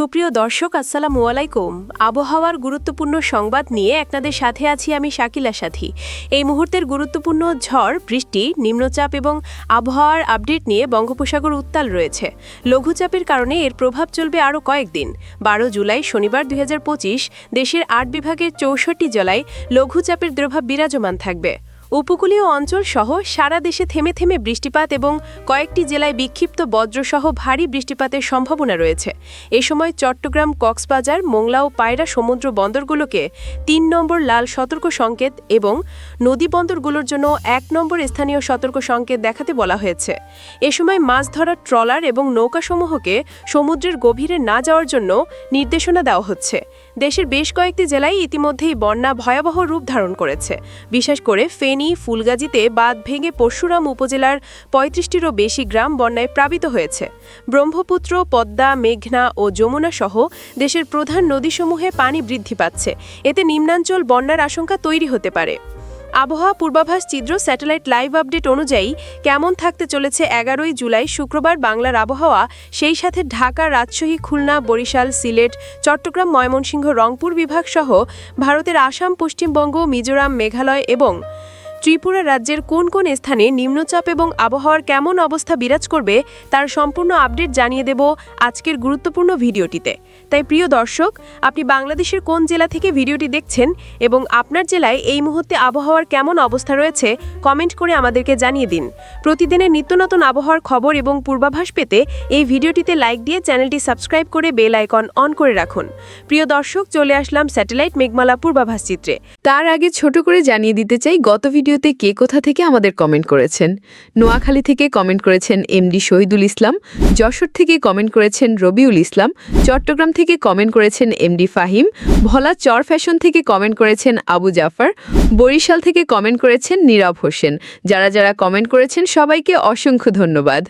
সুপ্রিয় দর্শক, আসসালামু আলাইকুম। আবহাওয়ার গুরুত্বপূর্ণ সংবাদ নিয়ে আপনাদের সাথে আছি আমি শাকিলা সাথী। এই মুহূর্তের গুরুত্বপূর্ণ ঝড়, বৃষ্টি, নিম্নচাপ এবং আবহাওয়ার আপডেট নিয়ে বঙ্গোপসাগর উত্তাল রয়েছে। লঘুচাপের কারণে এর প্রভাব চলবে আরও কয়েকদিন। বারো জুলাই শনিবার দুই হাজার পঁচিশ, দেশের আট বিভাগের চৌষট্টি জেলায় লঘুচাপের প্রভাব বিরাজমান থাকবে। উপকূলীয় অঞ্চল সহ সারা দেশে থেমে থেমে বৃষ্টিপাত এবং কয়েকটি জেলায় বিক্ষিপ্ত বজ্রসহ ভারী বৃষ্টিপাতের সম্ভাবনা রয়েছে। এ সময় চট্টগ্রাম, কক্সবাজার, মোংলা ও পায়রা সমুদ্র বন্দরগুলোকে তিন নম্বর লাল সতর্ক সংকেত এবং নদী বন্দরগুলোর জন্য এক নম্বর স্থানীয় সতর্ক সংকেত দেখাতে বলা হয়েছে। এ সময় মাছ ধরার ট্রলার এবং নৌকাসমূহকে সমুদ্রের গভীরে না যাওয়ার জন্য নির্দেশনা দেওয়া হচ্ছে। দেশের বেশ কয়েকটি জেলায় ইতিমধ্যেই বন্যা ভয়াবহ রূপ ধারণ করেছে। বিশেষ করে ফেনী, ফুলগাজীতে বাঁধ ভেঙে পরশুরাম উপজেলার পঁয়ত্রিশটিরও বেশি গ্রাম বন্যায় প্লাবিত হয়েছে। ব্রহ্মপুত্র, পদ্মা, মেঘনা ও যমুনা সহ দেশের প্রধান নদীসমূহে পানি বৃদ্ধি পাচ্ছে। এতে নিম্নাঞ্চল বন্যার আশঙ্কা তৈরি হতে পারে। আবহাওয়া পূর্বাভাস চিত্র স্যাটেলাইট লাইভ আপডেট অনুযায়ী কেমন থাকতে চলেছে এগারোই জুলাই শুক্রবার বাংলার আবহাওয়া, সেই সাথে ঢাকা, রাজশাহী, খুলনা, বরিশাল, সিলেট, চট্টগ্রাম, ময়মনসিংহ, রংপুর বিভাগ সহ ভারতের আসাম, পশ্চিমবঙ্গ, মিজোরাম, মেঘালয় এবং ত্রিপুরা রাজ্যের কোন কোন স্থানে নিম্নচাপ এবং আবহাওয়ার কেমন অবস্থা বিরাজ করবে তার সম্পূর্ণ আপডেট জানিয়ে দেব আজকের গুরুত্বপূর্ণ ভিডিওটিতে। তাই প্রিয় দর্শক, আপনি বাংলাদেশের কোন জেলা থেকে ভিডিওটি দেখছেন এবং আপনার জেলায় এই মুহূর্তে আবহাওয়ার কেমন অবস্থা রয়েছে কমেন্ট করে আমাদেরকে জানিয়ে দিন। প্রতিদিনের নিত্য নতুন আবহাওয়ার খবর এবং পূর্বাভাস পেতে এই ভিডিওটিতে লাইক দিয়ে চ্যানেলটি সাবস্ক্রাইব করে বেল আইকন অন করে রাখুন। প্রিয় দর্শক, চলে আসলাম স্যাটেলাইট মেঘমালা পূর্বাভাস চিত্রে। তার আগে ছোট করে জানিয়ে দিতে চাই, গত ভিডিওতে কে কোথা থেকে আমাদের কমেন্ট করেছেন? নোয়াখালী থেকে কমেন্ট করেছেন এমডি শহীদুল ইসলাম, যশোর থেকে কমেন্ট করেছেন রবিউল ইসলাম, চট্টগ্রাম থেকে কমেন্ট করেছেন এমডি ফাহিম, ভোলা চর ফ্যাশন থেকে কমেন্ট করেছেন আবু জাফর, বরিশাল থেকে কমেন্ট করেছেন নীরব হোসেন। যারা যারা কমেন্ট করেছেন, সবাইকে অসংখ্য ধন্যবাদ।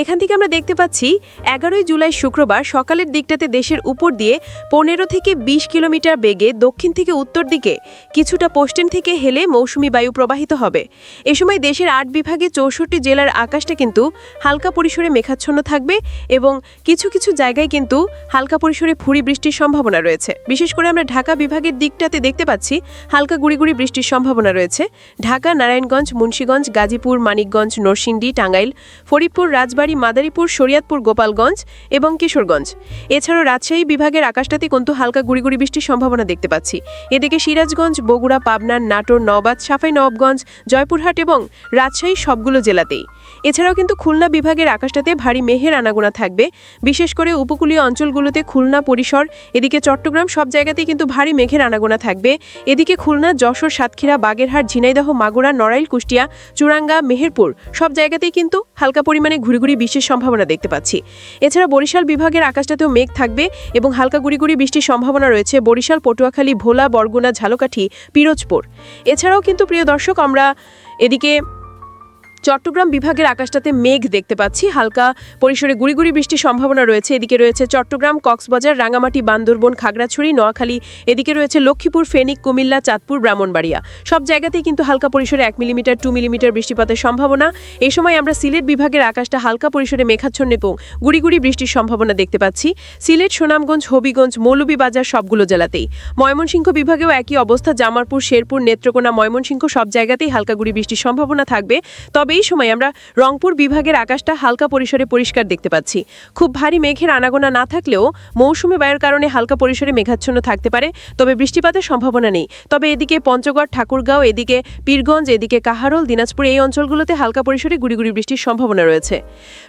এখান থেকে আমরা দেখতে পাচ্ছি, এগারোই জুলাই শুক্রবার সকালের দিকটাতে দেশের উপর দিয়ে পনেরো থেকে ২০ কিলোমিটার বেগে দক্ষিণ থেকে উত্তর দিকে কিছুটা পশ্চিম থেকে হেলে মৌসুমি বায়ু প্রবাহিত হবে। এ সময় দেশের আট বিভাগে চৌষট্টি জেলার আকাশটা কিন্তু হালকা পরিসরে মেঘাচ্ছন্ন থাকবে এবং কিছু কিছু জায়গায় কিন্তু হালকা পরিসরে ফুরি বৃষ্টির সম্ভাবনা রয়েছে। বিশেষ করে আমরা ঢাকা বিভাগের দিকটাতে দেখতে পাচ্ছি, হালকা গুড়িগুড়ি বৃষ্টির সম্ভাবনা রয়েছে। ঢাকা, নারায়ণগঞ্জ, মুন্সীগঞ্জ, গাজীপুর, মানিকগঞ্জ, নরসিংদী, টাঙ্গাইল, ফরিদপুর, রাজবাড়ী, মাদারীপুর, শরিয়াতপুর, গোপালগঞ্জ এবং কিশোরগঞ্জ। এছাড়াও রাজশাহী বিভাগের আকাশটাতে কিন্তু হালকা গুড়িগুড়ি বৃষ্টির সম্ভাবনা দেখতে পাচ্ছি। এদিকে সিরাজগঞ্জ, বগুড়া, পাবনা, নাটোর নবাদ সাফাই নবগঞ্জ জয়পুরহাট এবং রাজশাহী সবগুলো জেলাতেই। এছাড়াও কিন্তু খুলনা বিভাগের আকাশটাতে ভারী মেহের আনাগোনা থাকবে। বিশেষ করে উপকূলীয় অঞ্চলগুলোতে খুলনা পরিসর, এদিকে চট্টগ্রাম সব জায়গাতেই কিন্তু ভারী মেঘের আনাগোনা থাকবে। এদিকে খুলনা, যশোর, সাতক্ষীরা, বাগেরহাট, ঝিনাইদহ, মাগুরা, নড়াইল, কুষ্টিয়া, চুরাঙ্গা, মেহেরপুর সব জায়গাতেই কিন্তু হালকা পরিমাণে ঘুরি ঘুরি বৃষ্টির সম্ভাবনা দেখতে পাচ্ছি। এছাড়া বরিশাল বিভাগের আকাশটাতেও মেঘ থাকবে এবং হালকা গুড়ি গুড়ি বৃষ্টির সম্ভাবনা রয়েছে। বরিশাল, পটুয়াখালী, ভোলা, বরগুনা, ঝালকাঠি, পিরোজপুর। এছাড়াও কিন্তু প্রিয় দর্শক আমরা এদিকে চট্টগ্রাম বিভাগের আকাশটাতে মেঘ দেখতে পাচ্ছি। হালকা পরিসরে গুড়িগুড়ি বৃষ্টির সম্ভাবনা রয়েছে। এদিকে রয়েছে চট্টগ্রাম, কক্সবাজার রাঙামাটি বান্দরবন, খাগড়াছড়ি, নোয়াখালী। এদিকে রয়েছে লক্ষ্মীপুর ফেনিক কুমিল্লা, চাঁদপুর, ব্রাহ্মণবাড়িয়া। সব জায়গাতেই কিন্তু হালকা পরিসরে এক মিলিমিটার, টু মিলিমিটার বৃষ্টিপাতের সম্ভাবনা। এই সময় আমরা সিলেট বিভাগের আকাশটা হালকা পরিসরে মেঘাচ্ছন্ন এবং গুড়িগুড়ি বৃষ্টির সম্ভাবনা দেখতে পাচ্ছি। সিলেট, সুনামগঞ্জ, হবিগঞ্জ, মৌলভীবাজার সবগুলো জেলাতেই। ময়মনসিংহ বিভাগেও একই অবস্থা। জামারপুর শেরপুর, নেত্রকোনা, ময়মনসিংহ সব জায়গাতেই হালকা গুড়ি বৃষ্টির সম্ভাবনা থাকবে। তবে এই সময় আমরা রংপুর বিভাগের আকাশটা হালকা পরিসরে পরিষ্কার দেখতে পাচ্ছি। খুব ভারী মেঘের আনাগোনা না থাকলেও মৌসুমি বায়ুর কারণে হালকা পরিসরে মেঘাচ্ছন্ন থাকতে পারে, তবে বৃষ্টিপাতের সম্ভাবনা নেই। তবে এদিকে পঞ্চগড়, ঠাকুরগাঁও, এদিকে পীরগঞ্জ, এদিকে কাহারল, দিনাজপুর এই অঞ্চলগুলোতে হালকা পরিসরে গুড়িগুড়ি বৃষ্টির সম্ভাবনা রয়েছে।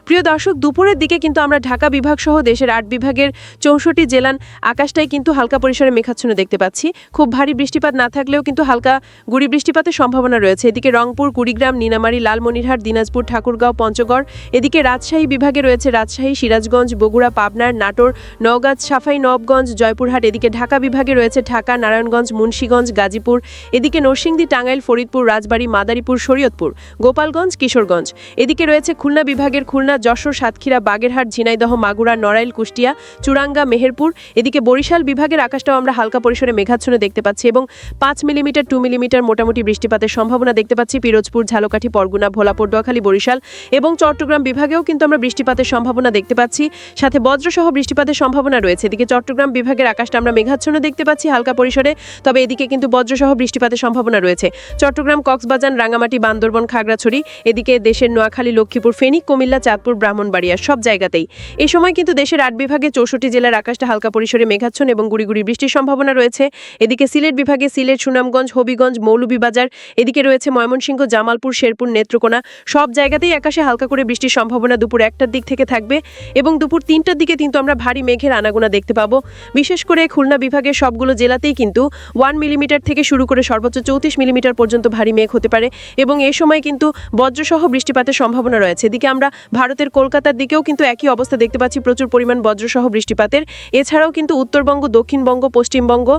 প্রিয় দর্শক, দুপুরের দিকে কিন্তু আমরা ঢাকা বিভাগ সহ দেশের আট বিভাগের চৌষট্টি জেলান আকাশটাই কিন্তু হালকা পরিসরে মেঘাচ্ছন্ন দেখতে পাচ্ছি। খুব ভারী বৃষ্টিপাত না থাকলেও কিন্তু হালকা গুড়ি বৃষ্টিপাতের সম্ভাবনা রয়েছে। এদিকে রংপুর, কুড়িগ্রাম নিনামারি লালমনিরহাট দিনাজপুর, ঠাকুরগাঁও, পঞ্চগড়। এদিকে রাজশাহী বিভাগে রয়েছে রাজশাহী, সিরাজগঞ্জ, বগুড়া পাবনার নাটোর, নওগাঁ, সাফাই, নবগঞ্জ, জয়পুরহাট। এদিকে ঢাকা বিভাগে রয়েছে ঢাকা, নারায়ণগঞ্জ, মুন্সীগঞ্জ, গাজীপুর। এদিকে নরসিংদী, টাঙ্গাইল, ফরিদপুর, রাজবাড়ী, মাদারীপুর, শরীয়তপুর, গোপালগঞ্জ, কিশোরগঞ্জ। এদিকে রয়েছে খুলনা বিভাগের খুলনা, যশোর, সাতক্ষীরা, বাগেরহাট, ঝিনাইদহ, মাগুরা, নড়াইল, কুষ্টিয়া, চুরাঙ্গা, মেহেরপুর। এদিকে বরিশাল বিভাগের আকাশটাও আমরা হালকা পরিসরে মেঘাচ্ছন্ন দেখতে পাচ্ছি এবং পাঁচ মিলিমিটার, টু মিলিমিটার মোটামুটি বৃষ্টিপাতের সম্ভাবনা দেখতে পাচ্ছি। পিরোজপুর, ঝালকাঠি, পরগুনা ভোলা পটুয়াখালী, বরিশাল এবং চট্টগ্রাম বিভাগেও কিন্তু আমরা বৃষ্টিপাতের সম্ভাবনা দেখতে পাচ্ছি। সাথে বজ্রসহ বৃষ্টিপাতের সম্ভাবনা রয়েছে। এদিকে চট্টগ্রাম বিভাগের আকাশটা আমরা মেঘাচ্ছন্ন দেখতে পাচ্ছি হালকা পরিসরে, তবে এদিকে কিন্তু বজ্রসহ বৃষ্টিপাতের সম্ভাবনা রয়েছে। চট্টগ্রাম, কক্সবাজার রাঙামাটি বান্দরবন, খাগড়াছড়ি, এদিকে দেশের নোয়াখালী, লক্ষ্মীপুর, ফেনী, কুমিল্লা, চাঁদপুর, ব্রাহ্মণবাড়িয়া সব জায়গাতেই। এ সময় কিন্তু দেশের আট বিভাগে চৌষট্টি জেলার আকাশটা হালকা পরিসরে মেঘাচ্ছন্ন এবং গুড়ি বৃষ্টির সম্ভাবনা রয়েছে। এদিকে সিলেট বিভাগে সিলেট, সুনামগঞ্জ, হবিগঞ্জ, মৌলভীবাজার, এদিকে রয়েছে ময়মনসিংহ, জামালপুর, শেরপুর, নেত্রকোনা সব জায়গাতেই আকাশে হালকা করে বৃষ্টির সম্ভাবনা দুপুর একটার দিক থেকে থাকবে এবং দুপুর তিনটার দিকে কিন্তু আমরা ভারী মেঘের আনাগোনা দেখতে পাবো। বিশেষ করে খুলনা বিভাগের সবগুলো জেলাতেই কিন্তু ওয়ান মিলিমিটার থেকে শুরু করে সর্বোচ্চ চৌত্রিশ মিলিমিটার পর্যন্ত ভারী মেঘ হতে পারে এবং এ সময় কিন্তু বজ্রসহ বৃষ্টিপাতের সম্ভাবনা রয়েছে। এদিকে আমরা ভারতের কলকাতার দিকেও কিন্তু একই অবস্থা দেখতে পাচ্ছি, প্রচুর পরিমাণ বজ্রসহ বৃষ্টিপাতের। এছাড়াও কিন্তু উত্তরবঙ্গ, দক্ষিণবঙ্গ, পশ্চিমবঙ্গ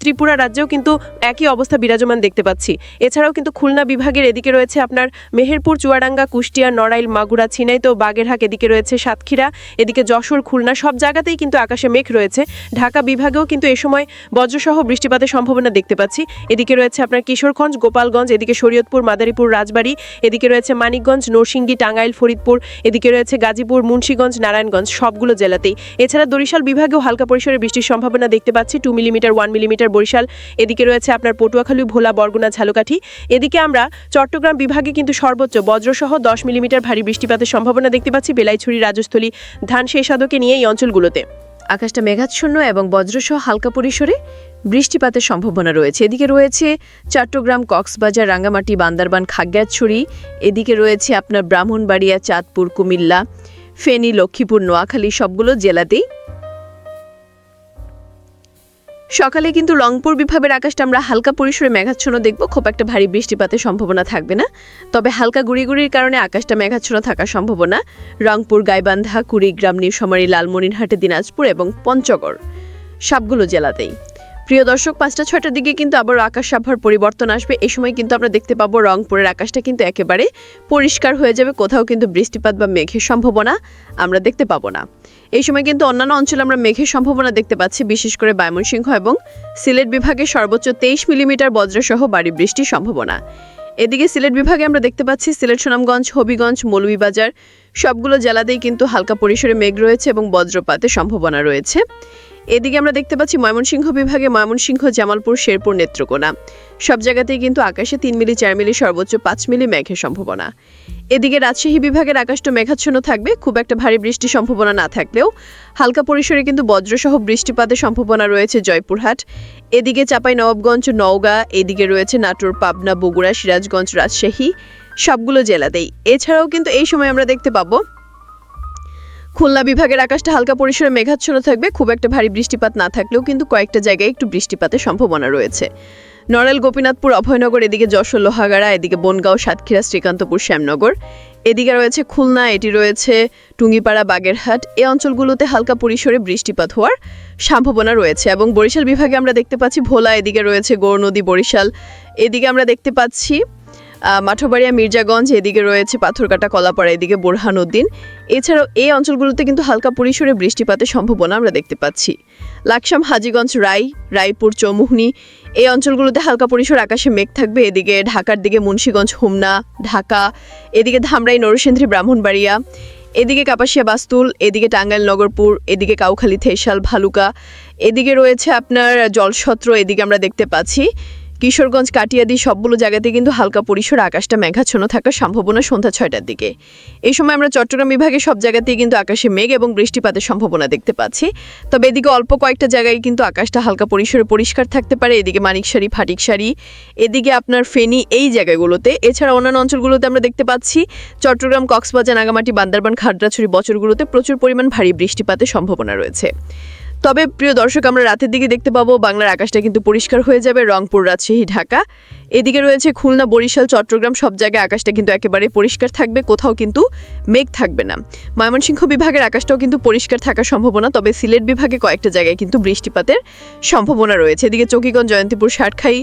ত্রিপুরা রাজ্যেও কিন্তু একই অবস্থা বিরাজমান দেখতে পাচ্ছি। এছাড়াও কিন্তু খুলনা বিভাগের এদিকে রয়েছে আপনার মেহেরপুর, চুয়াডাঙ্গা, কুষ্টিয়া, নড়াইল, মাগুরা, ছিনাইতো বাগেরহাট এদিকে রয়েছে সাতক্ষীরা, এদিকে যশোর, খুলনা সব জায়গাতেই কিন্তু আকাশে মেঘ রয়েছে। ঢাকা বিভাগেও কিন্তু এ সময় বজ্রসহ বৃষ্টিপাতের সম্ভাবনা দেখতে পাচ্ছি। এদিকে রয়েছে আপনার কিশোরগঞ্জ, গোপালগঞ্জ, এদিকে শরীয়তপুর, মাদারীপুর, রাজবাড়ী, এদিকে রয়েছে মানিকগঞ্জ, নরসিংদী, টাঙ্গাইল, ফরিদপুর, এদিকে রয়েছে গাজীপুর, মুন্সীগঞ্জ, নারায়ণগঞ্জ সবগুলো জেলাতেই। এছাড়া বরিশাল বিভাগেও হালকা পরিসরে বৃষ্টির সম্ভাবনা দেখতে পাচ্ছি। Two millimetre, one millimetre Barishal, এদিকে রয়েছে আপনার পটুয়াখালী, ভোলা, বরগুনা, ঝালকাঠি। এদিকে আমরা চট্টগ্রাম বিভাগে কিন্তু সর্বোচ্চ বজ্রসহ দশ মিলিমিটার ভারী বৃষ্টিপাতের সম্ভাবনা দেখতে পাচ্ছি বেলাইছড়ি, রাজস্থলী ধান শেষাদকে নিয়ে এই অঞ্চলগুলোতে। আকাশটা মেঘাচ্ছন্ন এবং বজ্রসহ হালকা পরিসরে বৃষ্টিপাতের সম্ভাবনা রয়েছে। এদিকে রয়েছে চট্টগ্রাম, কক্সবাজার, রাঙ্গামাটি, বান্দারবান খাগ্যাছড়ি এদিকে রয়েছে আপনার ব্রাহ্মণবাড়িয়া, চাঁদপুর, কুমিল্লা, ফেনী, লক্ষ্মীপুর, নোয়াখালী সবগুলো জেলাতেই সকালে কিন্তু রংপুর বিভাগের আকাশটা আমরা হালকা পরিসরে মেঘাচ্ছন্ন দেখব। খুব একটা ভারী বৃষ্টিপাতের সম্ভাবনা থাকবে না। তবে হালকা গুড়িগুড়ির কারণে আকাশটা মেঘাচ্ছন্ন থাকার সম্ভাবনা। রংপুর, গাইবান্ধা, কুড়িগ্রাম, নীলফামারী, লালমনিরহাটে, দিনাজপুর এবং পঞ্চগড় সবগুলো জেলাতেই। প্রিয় দর্শক, পাঁচটা ছয়টার দিকে কিন্তু আবার আকাশ আবহাওয়ার পরিবর্তন আসবে। এই সময় কিন্তু আমরা দেখতে পাবো রংপুরের আকাশটা কিন্তু একেবারে পরিষ্কার হয়ে যাবে। কোথাও কিন্তু বৃষ্টিপাত বা মেঘের সম্ভাবনা আমরা দেখতে পাবো না। এই সময় কিন্তু অন্যান্য অঞ্চলে আমরা মেঘের সম্ভাবনা দেখতে পাচ্ছি, বিশেষ করে বায়মনসিংহ এবং সিলেট বিভাগে সর্বোচ্চ তেইশ মিলিমিটার বজ্রসহ বাড়ি বৃষ্টির সম্ভাবনা। এদিকে সিলেট বিভাগে আমরা দেখতে পাচ্ছি, সিলেট, সুনামগঞ্জ, হবিগঞ্জ, মৌলভীবাজার, সবগুলো জেলাতেই কিন্তু হালকা পরিসরে মেঘ রয়েছে এবং বজ্রপাতের সম্ভাবনা রয়েছে। এদিকে আমরা দেখতে পাচ্ছি ময়মনসিংহ বিভাগে ময়মনসিংহ, জামালপুর, শেরপুর নেত্রকোনা। সব জায়গাতেই কিন্তু আকাশে তিন মিলি, চার মিলি, সর্বোচ্চ পাঁচ মিলি মেঘের সম্ভাবনা। এদিকে রাজশাহী বিভাগের আকাশটা মেঘাচ্ছন্ন থাকবে, খুব একটা ভারী বৃষ্টির সম্ভাবনা না থাকলেও। হালকা পরিসরে কিন্তু বজ্রসহ বৃষ্টিপাতের সম্ভাবনা রয়েছে জয়পুরহাট। এদিকে চাপাই নবাবগঞ্জ নওগাঁ, এদিকে রয়েছে নাটোর, পাবনা, বগুড়া, সিরাজগঞ্জ, রাজশাহী, সবগুলো জেলাতেই। এছাড়াও কিন্তু এই সময় আমরা দেখতে পাবো খুলনা বিভাগের আকাশটা হালকা পরিসরে মেঘাচ্ছন্ন থাকবে, খুব একটা ভারী বৃষ্টিপাত না থাকলেও কিন্তু কয়েকটা জায়গায় একটু বৃষ্টিপাতের সম্ভাবনা রয়েছে। নড়াইল, গোপীনাথপুর, অভয়নগর, এদিকে যশোর, লোহাগাড়া, এদিকে বনগাঁও, সাতক্ষীরা, শ্রীকান্তপুর, শ্যামনগর। এদিকে রয়েছে খুলনা, এটি রয়েছে টুঙ্গিপাড়া, বাগেরহাট। এ অঞ্চলগুলোতে হালকা পরিসরে বৃষ্টিপাত হওয়ার সম্ভাবনা রয়েছে এবং বরিশাল বিভাগে আমরা দেখতে পাচ্ছি ভোলা, এদিকে রয়েছে গৌরনদী বরিশাল। এদিকে আমরা দেখতে পাচ্ছি মাঠবাড়িয়া মির্জাগঞ্জ, এদিকে রয়েছে পাথরকাটা কলাপাড়া, এদিকে বোরহানউদ্দিন এছাড়াও এই অঞ্চলগুলোতে কিন্তু হালকা পরিসরে বৃষ্টিপাতের সম্ভাবনা আমরা দেখতে পাচ্ছি। লাকসাম, হাজীগঞ্জ, রাই, রায়পুর, চৌমুহনি, এই অঞ্চলগুলোতে হালকা পরিসর আকাশে মেঘ থাকবে। এদিকে ঢাকার দিকে মুন্সীগঞ্জ, হোমনা, ঢাকা, এদিকে ধামরাই, নরসিংদী, ব্রাহ্মণবাড়িয়া, এদিকে কাপাসিয়া, বাস্তুল, এদিকে টাঙ্গাইল, নগরপুর, এদিকে কাউখালী, থেসাল, ভালুকা, এদিকে রয়েছে আপনার জলসত্র, এদিকে আমরা দেখতে পাচ্ছি। কিশোরগঞ্জ, কাটিয়াদি সবগুলো জায়গাতে কিন্তু হালকা পরিসর, আকাশটা মেঘাচ্ছন্ন থাকার সম্ভাবনা সন্ধ্যা ছয়টার দিকে। এই সময় আমরা চট্টগ্রাম বিভাগে সব জায়গাতেই কিন্তু আকাশে মেঘ এবং বৃষ্টিপাতের সম্ভাবনা দেখতে পাচ্ছি। তবে এদিকে অল্প কয়েকটা জায়গায় কিন্তু আকাশটা হালকা পরিসরে পরিষ্কার থাকতে পারে। এদিকে মানিকশাড়ি ফাটিকশাড়ি এদিকে আপনার ফেনী, এই জায়গাগুলোতে। এছাড়া অন্যান্য অঞ্চলগুলোতে আমরা দেখতে পাচ্ছি, চট্টগ্রাম, কক্সবাজার, নাগামাটি, বান্দারবান, খাগড়াছড়ি বছরগুলোতে প্রচুর পরিমাণ ভারী বৃষ্টিপাতের সম্ভাবনা রয়েছে। তবে প্রিয় দর্শক, আমরা রাতের দিকে দেখতে পাবো বাংলার আকাশটা কিন্তু পরিষ্কার হয়ে যাবে, রংপুর, রাজশাহী, ঢাকা। এদিকে রয়েছে খুলনা, বরিশাল, চট্টগ্রাম, সব জায়গায় আকাশটা কিন্তু একেবারে পরিষ্কার থাকবে, কোথাও কিন্তু মেঘ থাকবে না। ময়মনসিংহ বিভাগের আকাশটাও কিন্তু পরিষ্কার থাকার সম্ভাবনা, তবে সিলেট বিভাগে কয়েকটা জায়গায় কিন্তু বৃষ্টিপাতের সম্ভাবনা রয়েছে। এদিকে চকিগঞ্জ, জয়ন্তীপুর ষাটখাই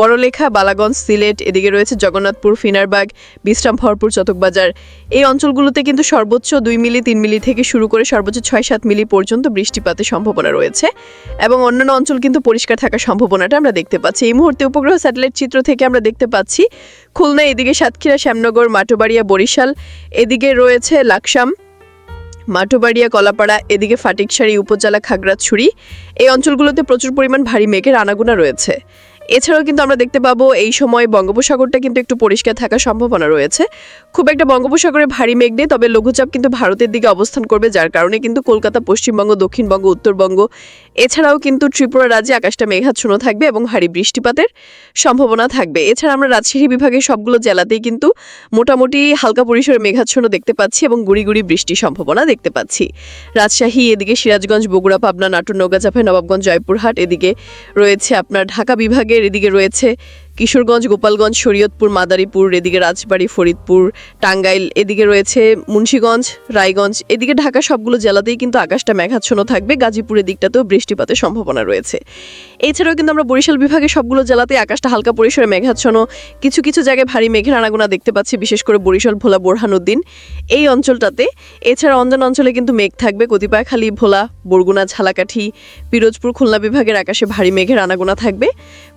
বড়লেখা, বালাগঞ্জ, সিলেট, এদিকে রয়েছে জগন্নাথপুর, ফিনারবাগ, বিশ্রাম ভরপুর, চতকবাজার। এই অঞ্চলগুলোতে কিন্তু সর্বোচ্চ দুই মিলি, তিন মিলি থেকে শুরু করে সর্বোচ্চ ছয় সাত মিলি পর্যন্ত বৃষ্টিপাতের সম্ভাবনা রয়েছে এবং অন্যান্য অঞ্চল কিন্তু পরিষ্কার থাকার সম্ভাবনাটা আমরা দেখতে পাচ্ছি। এই মুহূর্তে উপগ্রহ স্যাটেলাইট চিত্র থেকে আমরা দেখতে পাচ্ছি খুলনা এদিকে সাতক্ষীরা, শ্যামনগর, মাটোবাড়িয়া, বরিশাল, এদিকে রয়েছে লাকসাম, মাটোবাড়িয়া, কলাপাড়া, এদিকে ফাটিকসারি, উপজেলা, খাগড়াছড়ি। এই অঞ্চলগুলোতে প্রচুর পরিমাণ ভারী মেঘের আনাগোনা রয়েছে। এছাড়াও কিন্তু আমরা দেখতে পাবো এই সময় বঙ্গোপসাগরটা কিন্তু একটু পরিষ্কার থাকার সম্ভাবনা রয়েছে। খুব একটা বঙ্গোপসাগরে ভারী মেঘ নেই, তবে লঘুচাপ কিন্তু ভারতের দিকে অবস্থান করবে, যার কারণে কিন্তু কলকাতা, পশ্চিমবঙ্গ, দক্ষিণবঙ্গ, উত্তরবঙ্গ, এছাড়াও কিন্তু ত্রিপুরা রাজ্যে আকাশটা মেঘাচ্ছন্ন থাকবে এবং ভারী বৃষ্টিপাতের সম্ভাবনা থাকবে। এছাড়া আমরা রাজশাহী বিভাগের সবগুলো জেলাতেই কিন্তু মোটামুটি হালকা পরিসরে মেঘাচ্ছন্ন দেখতে পাচ্ছি এবং গুড়ি গুড়ি বৃষ্টির সম্ভাবনা দেখতে পাচ্ছি। রাজশাহী, এদিকে সিরাজগঞ্জ, বগুড়া, পাবনা, নাটোর নৌকাচাপে নবাবগঞ্জ, জয়পুরহাট, এদিকে রয়েছে আপনার ঢাকা বিভাগের এদিকে রয়েছে কিশোরগঞ্জ, গোপালগঞ্জ, শরীয়তপুর, মাদারীপুর, এদিকে রাজবাড়ী, ফরিদপুর, টাঙ্গাইল, এদিকে রয়েছে মুন্সীগঞ্জ, রায়গঞ্জ, এদিকে ঢাকা সবগুলো জেলাতেই কিন্তু আকাশটা মেঘাচ্ছন্ন থাকবে। গাজীপুরের দিকটাতেও বৃষ্টিপাতের সম্ভাবনা রয়েছে। এছাড়াও কিন্তু আমরা বরিশাল বিভাগে সবগুলো জেলাতেই আকাশটা হালকা পরিসরে মেঘাচ্ছন্ন। কিছু কিছু জায়গায় ভারী মেঘের আনাগোনা দেখতে পাচ্ছি, বিশেষ করে বরিশাল, ভোলা, বোরহানুদ্দিন। এই অঞ্চলটাতে এছাড়া অন্যান্য অঞ্চলে কিন্তু মেঘ থাকবে। কতিপয়খালী, ভোলা, বরগুনা, ঝালাকাঠি, পিরোজপুর, খুলনা বিভাগের আকাশে ভারী মেঘের আনাগোনা থাকবে।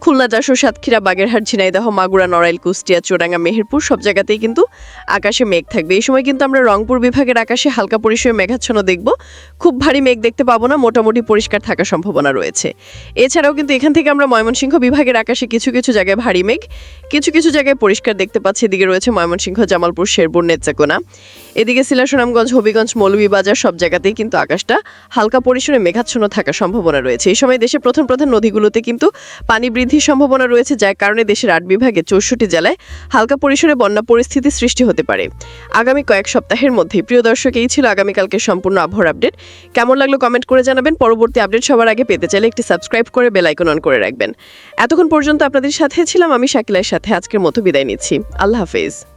খুলনা, যশোর, সাতক্ষীরা বাগেরহাট ঝিনাইদহ, মাগুরা, নড়াইল, কুষ্টিয়া, চুরাঙ্গা, মেহেরপুর সব জায়গাতেই কিন্তু আকাশে মেঘ থাকবে। এই সময় কিন্তু আমরা রংপুর বিভাগের আকাশে হালকা পরিসরে মেঘাচ্ছন্ন দেখব। খুব ভারী মেঘ দেখতে পাবো না, মোটামুটি পরিষ্কার থাকার সম্ভাবনা রয়েছে। এছাড়াও কিন্তু এখান থেকে আমরা ময়মনসিংহ বিভাগের আকাশে কিছু কিছু জায়গায় ভারী মেঘ, কিছু কিছু জায়গায় পরিষ্কার দেখতে পাচ্ছি। এদিকে রয়েছে ময়মনসিংহ, জামালপুর, শেরপুর, নেত্রাকোনা। এদিকে সিলা সুনামগঞ্জ হবিগঞ্জ, মৌলভীবাজার সব জায়গাতেই কিন্তু আকাশটা হালকা পরিসরে মেঘাচ্ছন্ন থাকার সম্ভাবনা রয়েছে। এই সময় দেশের প্রধান প্রধান নদীগুলোতে কিন্তু পানি বৃদ্ধির সম্ভাবনা রয়েছে, যার কারণে দেশের আট বিভাগে চৌষট্টি জেলায় হালকা পরিসরে বন্যা পরিস্থিতি সৃষ্টি হতে পারে। আগামী কয়েক সপ্তাহের মধ্যে প্রিয় দর্শক, এই ছিল আগামীকালকে সম্পূর্ণ আবহাওয়ার আপডেট। কেমন লাগল কমেন্ট করে জানাবেন। পরবর্তী আপডেট সবার আগে পেতে চাইলে একটি সাবস্ক্রাইব করে বেল আইকন অন করে রাখবেন। এতক্ষণ পর্যন্ত আপনাদের সাথে ছিলাম আমি শাকিলার সাথে। আজকের মতো বিদায় নিচ্ছি। আল্লাহ হাফেজ।